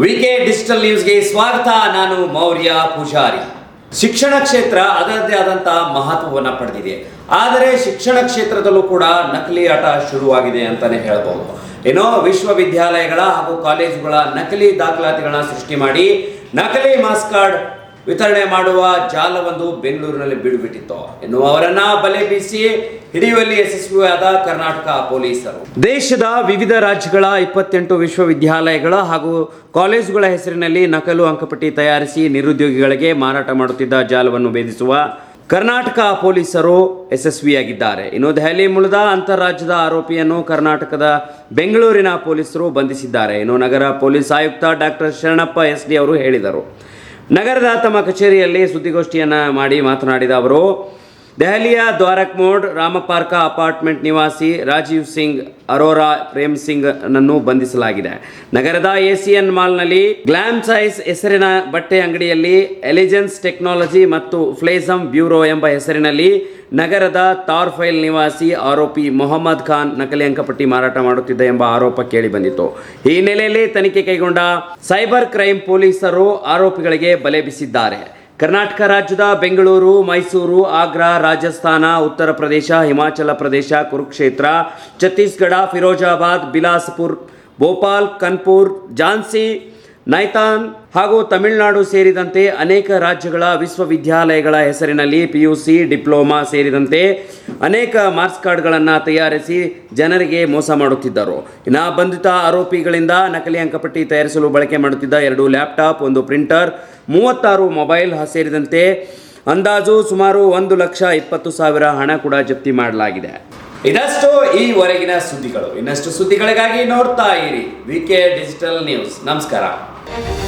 ವಿಕೆ digital ನ್ಯೂಸ್ಗೆ ಸ್ವಾಗತ. ನಾನು ಮೌರ್ಯ ಪೂಜಾರಿ. ಶಿಕ್ಷಣ ಕ್ಷೇತ್ರ ಅದರದ್ದೇ ಆದಂತಹ ಮಹತ್ವವನ್ನು ಪಡೆದಿದೆ. ಆದರೆ ಶಿಕ್ಷಣ ಕ್ಷೇತ್ರದಲ್ಲೂ ಕೂಡ ನಕಲಿ ಆಟ ಶುರುವಾಗಿದೆ ಅಂತಾನೆ ಹೇಳ್ಬೋದು. ಏನೋ ವಿಶ್ವವಿದ್ಯಾಲಯಗಳ ಹಾಗೂ ಕಾಲೇಜುಗಳ ನಕಲಿ ದಾಖಲಾತಿಗಳನ್ನ ಸೃಷ್ಟಿ ಮಾಡಿ, ನಕಲಿ ಮಾಸ್ ಕಾರ್ಡ್ ವಿತರಣೆ ಮಾಡುವ ಜಾಲವೊಂದು ಬೆಂಗಳೂರಿನಲ್ಲಿ ಬೀಡುಬಿಟ್ಟಿತ್ತು. ಇನ್ನು ಅವರನ್ನ ಬಲೆ ಬೀಸಿ ಹಿಡಿಯುವಲ್ಲಿ ಯಶಸ್ವಿಯಾದ ಕರ್ನಾಟಕ ಪೊಲೀಸರು. ದೇಶದ ವಿವಿಧ ರಾಜ್ಯಗಳ ಇಪ್ಪತ್ತೆಂಟು ವಿಶ್ವವಿದ್ಯಾಲಯಗಳ ಹಾಗೂ ಕಾಲೇಜುಗಳ ಹೆಸರಿನಲ್ಲಿ ನಕಲು ಅಂಕಪಟ್ಟಿ ತಯಾರಿಸಿ ನಿರುದ್ಯೋಗಿಗಳಿಗೆ ಮಾರಾಟ ಮಾಡುತ್ತಿದ್ದ ಜಾಲವನ್ನು ಭೇದಿಸುವ ಕರ್ನಾಟಕ ಪೊಲೀಸರು ಯಶಸ್ವಿಯಾಗಿದ್ದಾರೆ. ಇನ್ನು ದೆಹಲಿ ಮೂಲದ ಅಂತಾರಾಜ್ಯದ ಆರೋಪಿಯನ್ನು ಕರ್ನಾಟಕದ ಬೆಂಗಳೂರಿನ ಪೊಲೀಸರು ಬಂಧಿಸಿದ್ದಾರೆ. ಇನ್ನು ನಗರ ಪೊಲೀಸ್ ಆಯುಕ್ತ ಡಾಕ್ಟರ್ ಶರಣಪ್ಪ ಎಸ್ ಡಿ ಅವರು ಹೇಳಿದರು. ನಗರದ ತಮ್ಮ ಕಚೇರಿಯಲ್ಲಿ ಸುದ್ದಿಗೋಷ್ಠಿಯನ್ನು ಮಾಡಿ ಮಾತನಾಡಿದ ಅವರು ದೆಹಲಿಯ ದ್ವಾರಕ್ ಮೋಡ್ ರಾಮಪಾರ್ಕ ಅಪಾರ್ಟ್ಮೆಂಟ್ ನಿವಾಸಿ ರಾಜೀವ್ ಸಿಂಗ್, ಅರೋರಾ ಪ್ರೇಮ್ ಸಿಂಗ್ ನನ್ನು ಬಂಧಿಸಲಾಗಿದೆ. ನಗರದ ಎಸಿಎನ್ ಮಾಲ್ನಲ್ಲಿ ಗ್ಲಾಮ್ ಸೈಸ್ ಹೆಸರಿನ ಬಟ್ಟೆ ಅಂಗಡಿಯಲ್ಲಿ ಎಲಿಜೆನ್ಸ್ ಟೆಕ್ನಾಲಜಿ ಮತ್ತು ಫ್ಲೇಸಮ್ ಬ್ಯೂರೋ ಎಂಬ ಹೆಸರಿನಲ್ಲಿ ನಗರದ ತಾರ್ಫೈಲ್ ನಿವಾಸಿ ಆರೋಪಿ ಮೊಹಮ್ಮದ್ ಖಾನ್ ನಕಲಿ ಅಂಕಪಟ್ಟಿ ಮಾರಾಟ ಮಾಡುತ್ತಿದ್ದ ಎಂಬ ಆರೋಪ ಕೇಳಿ ಬಂದಿತ್ತು. ಈ ಹಿನ್ನೆಲೆಯಲ್ಲಿ ತನಿಖೆ ಕೈಗೊಂಡ ಸೈಬರ್ ಕ್ರೈಮ್ ಪೊಲೀಸರು ಆರೋಪಿಗಳಿಗೆ ಬಲೆ ಬೀಸಿದ್ದಾರೆ. ಕರ್ನಾಟಕ ರಾಜ್ಯದ ಬೆಂಗಳೂರು, ಮೈಸೂರು, ಆಗ್ರಾ, ರಾಜಸ್ಥಾನ, ಉತ್ತರ ಪ್ರದೇಶ, ಹಿಮಾಚಲ ಪ್ರದೇಶ, ಕುರುಕ್ಷೇತ್ರ, ಛತ್ತೀಸ್ಗಢ, ಫಿರೋಜಾಬಾದ್, ಬಿಲಾಸ್ಪುರ್, ಭೋಪಾಲ್, ಕನ್ಪುರ್, ಝಾನ್ಸಿ ನೈತಾನ್ ಹಾಗೂ ತಮಿಳುನಾಡು ಸೇರಿದಂತೆ ಅನೇಕ ರಾಜ್ಯಗಳ ವಿಶ್ವವಿದ್ಯಾಲಯಗಳ ಹೆಸರಿನಲ್ಲಿ ಪಿ ಯು ಸಿ ಡಿಪ್ಲೊಮಾ ಸೇರಿದಂತೆ ಅನೇಕ ಮಾರ್ಕ್ಸ್ ಕಾರ್ಡ್ಗಳನ್ನು ತಯಾರಿಸಿ ಜನರಿಗೆ ಮೋಸ ಮಾಡುತ್ತಿದ್ದರು. ಇನ್ನು ಬಂಧಿತ ಆರೋಪಿಗಳಿಂದ ನಕಲಿ ಅಂಕಪಟ್ಟಿ ತಯಾರಿಸಲು ಬಳಕೆ ಮಾಡುತ್ತಿದ್ದ ಎರಡು ಲ್ಯಾಪ್ಟಾಪ್, ಒಂದು ಪ್ರಿಂಟರ್, ಮೂವತ್ತಾರು ಮೊಬೈಲ್ ಸೇರಿದಂತೆ ಅಂದಾಜು ಸುಮಾರು ಒಂದು ಲಕ್ಷ ಇಪ್ಪತ್ತು ಸಾವಿರ ಹಣ ಕೂಡ ಜಪ್ತಿ ಮಾಡಲಾಗಿದೆ. ಇನ್ನಷ್ಟು ಈವರೆಗಿನ ಸುದ್ದಿಗಳು. ಇನ್ನಷ್ಟು ಸುದ್ದಿಗಳಿಗಾಗಿ ನೋಡ್ತಾ ಇರಿ. V K digital news. ನಮಸ್ಕಾರ. thank you